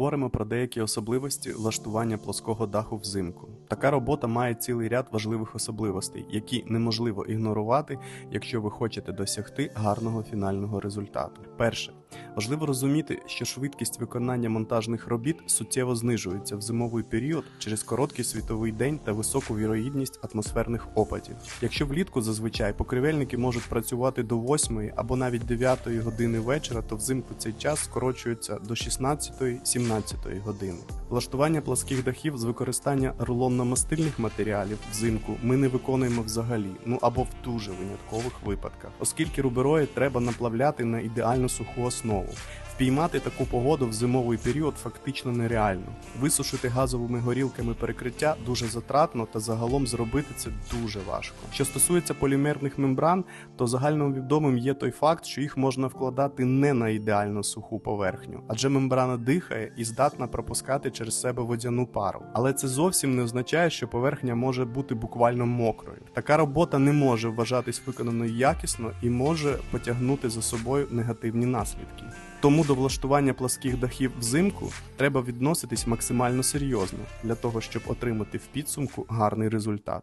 поговоримо про деякі особливості влаштування плоского даху взимку. Така робота має цілий ряд важливих особливостей, які неможливо ігнорувати, якщо ви хочете досягти гарного фінального результату. Перше, важливо розуміти, що швидкість виконання монтажних робіт суттєво знижується в зимовий період через короткий світовий день та високу вірогідність атмосферних опадів. Якщо влітку зазвичай покривельники можуть працювати до 8 або навіть 9 години вечора, то взимку цей час скорочується до 16-17 години. Влаштування пласких дахів з використання рулонно-мастильних матеріалів взимку ми не виконуємо взагалі, ну або в дуже виняткових випадках, оскільки руберої треба наплавляти на ідеально суху основу. Впіймати таку погоду в зимовий період фактично нереально. Висушити газовими горілками перекриття дуже затратно та загалом зробити це дуже важко. Що стосується полімерних мембран, то загальновідомим є той факт, що їх можна вкладати не на ідеально суху поверхню, адже мембрана дихає і здатна пропускати через себе водяну пару. Але це зовсім не означає, що поверхня може бути буквально мокрою. Така робота не може вважатись виконаною якісно і може потягнути за собою негативні наслідки. Тому до влаштування пласких дахів взимку треба відноситись максимально серйозно для того, щоб отримати в підсумку гарний результат.